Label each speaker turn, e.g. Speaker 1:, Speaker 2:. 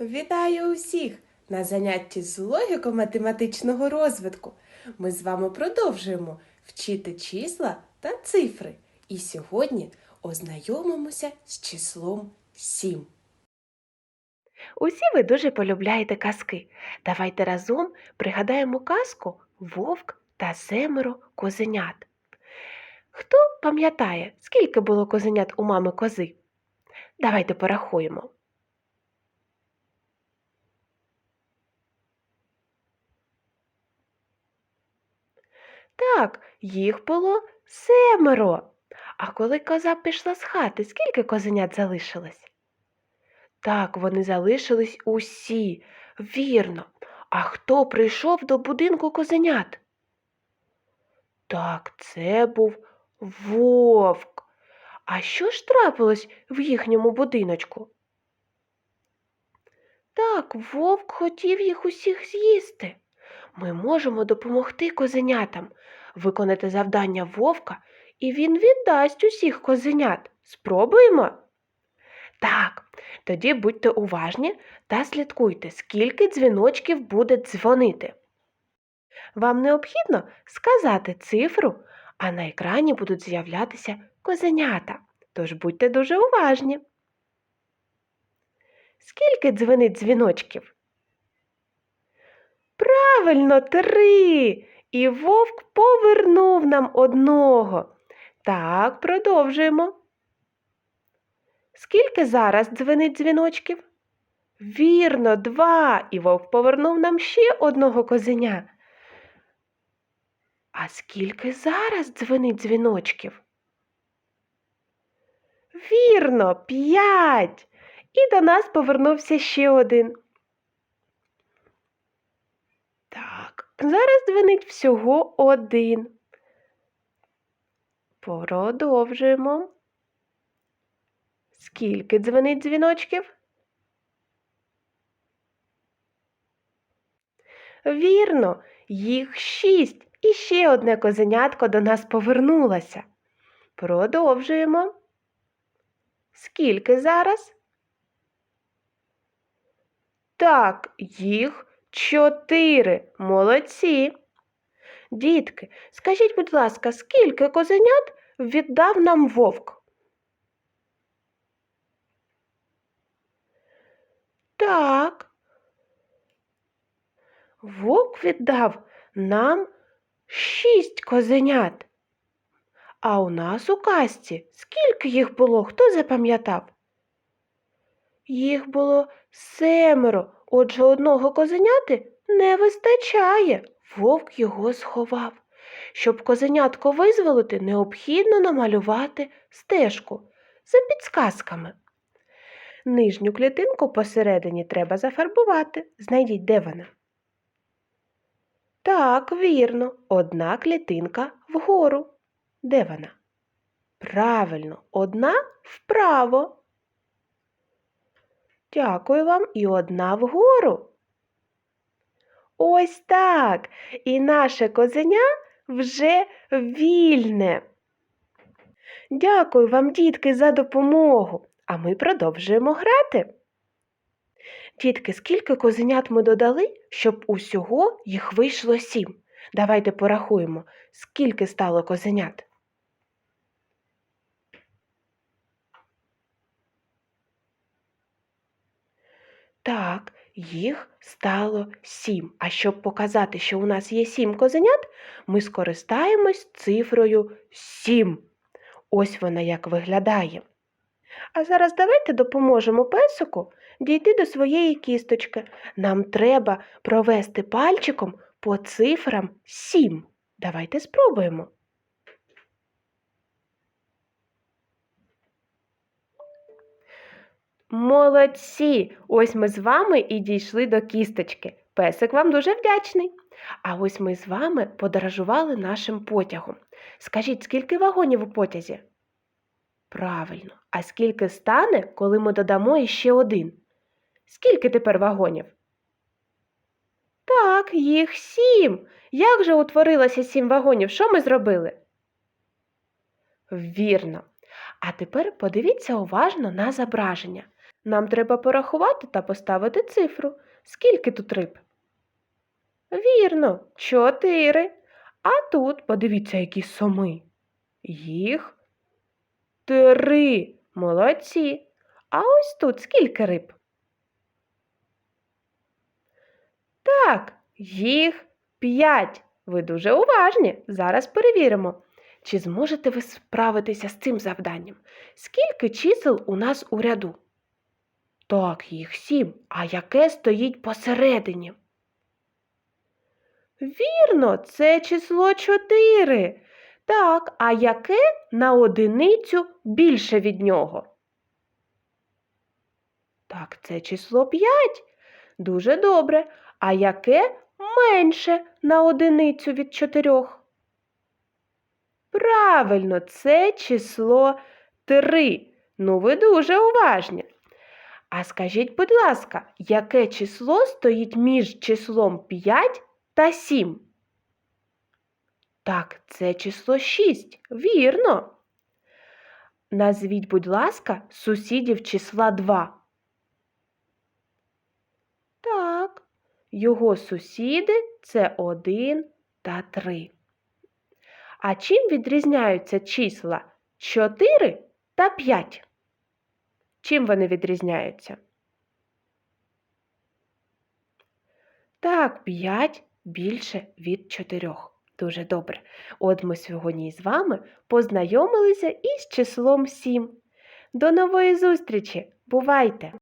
Speaker 1: Вітаю усіх на занятті з логіко-математичного розвитку. Ми з вами продовжуємо вчити числа та цифри. І сьогодні ознайомимося з числом 7. Усі ви дуже полюбляєте казки. Давайте разом пригадаємо казку Вовк та семеро козенят. Хто пам'ятає, скільки було козенят у мами кози? Давайте порахуємо. Так, їх було семеро. А коли коза пішла з хати, скільки козенят залишилось? Так, вони залишились усі, вірно. А хто прийшов до будинку козенят? Так, це був вовк. А що ж трапилось в їхньому будиночку? Так, вовк хотів їх усіх з'їсти. Ми можемо допомогти козенятам, виконати завдання вовка, і він віддасть усіх козенят. Спробуємо? Так, тоді будьте уважні та слідкуйте, скільки дзвіночків буде дзвонити. Вам необхідно сказати цифру, а на екрані будуть з'являтися козенята. Тож будьте дуже уважні. Скільки дзвенить дзвіночків? Правильно, три. І вовк повернув нам одного. Так, продовжуємо. Скільки зараз дзвенить дзвіночків? Вірно, два. І вовк повернув нам ще одного козеня. А скільки зараз дзвенить дзвіночків? Вірно, п'ять. І до нас повернувся ще один. Так, зараз дзвенить всього один. Продовжуємо. Скільки дзвенить дзвіночків? Вірно, їх шість. І ще одне козенятко до нас повернулося. Продовжуємо. Скільки зараз? Так, їх чотири. Молодці. Дітки, скажіть, будь ласка, скільки козенят віддав нам вовк? Так. Вовк віддав нам шість козенят. А у нас у касті скільки їх було, хто запам'ятав? Їх було семеро, отже одного козеняти не вистачає. Вовк його сховав. Щоб козенятко визволити, необхідно намалювати стежку за підсказками. Нижню клітинку посередині треба зафарбувати. Знайдіть, де вона. Так, вірно, одна клітинка вгору. Де вона? Правильно, одна вправо. Дякую вам і одна вгору. Ось так. І наше козеня вже вільне. Дякую вам, дітки, за допомогу. А ми продовжуємо грати. Дітки, скільки козенят ми додали, щоб усього їх вийшло сім? Давайте порахуємо, скільки стало козенят. Так, їх стало сім. А щоб показати, що у нас є сім козенят, ми скористаємось цифрою сім. Ось вона як виглядає. А зараз давайте допоможемо песику дійти до своєї кісточки. Нам треба провести пальчиком по цифрам сім. Давайте спробуємо. Молодці! Ось ми з вами і дійшли до кісточки. Песик вам дуже вдячний. А ось ми з вами подорожували нашим потягом. Скажіть, скільки вагонів у потязі? Правильно. А скільки стане, коли ми додамо іще один? Скільки тепер вагонів? Так, їх сім. Як же утворилося сім вагонів? Що ми зробили? Вірно. А тепер подивіться уважно на зображення. Нам треба порахувати та поставити цифру. Скільки тут риб? Вірно, чотири. А тут подивіться, які соми. Їх три. Молодці. А ось тут скільки риб? Так, їх п'ять. Ви дуже уважні. Зараз перевіримо. Чи зможете ви справитися з цим завданням? Скільки чисел у нас у ряду? Так, їх сім. А яке стоїть посередині? Вірно, це число 4. Так, а яке на одиницю більше від нього? Так, це число 5. Дуже добре. А яке менше на одиницю від 4? Правильно, це число 3. Ну, ви дуже уважні. А скажіть, будь ласка, яке число стоїть між числом 5 та 7? Так, це число 6. Вірно. Назвіть, будь ласка, сусідів числа 2. Так, його сусіди це 1 та 3. А чим відрізняються числа 4 та 5? Чим вони відрізняються? Так, 5 більше від 4. Дуже добре. От ми сьогодні з вами познайомилися із числом 7. До нової зустрічі! Бувайте!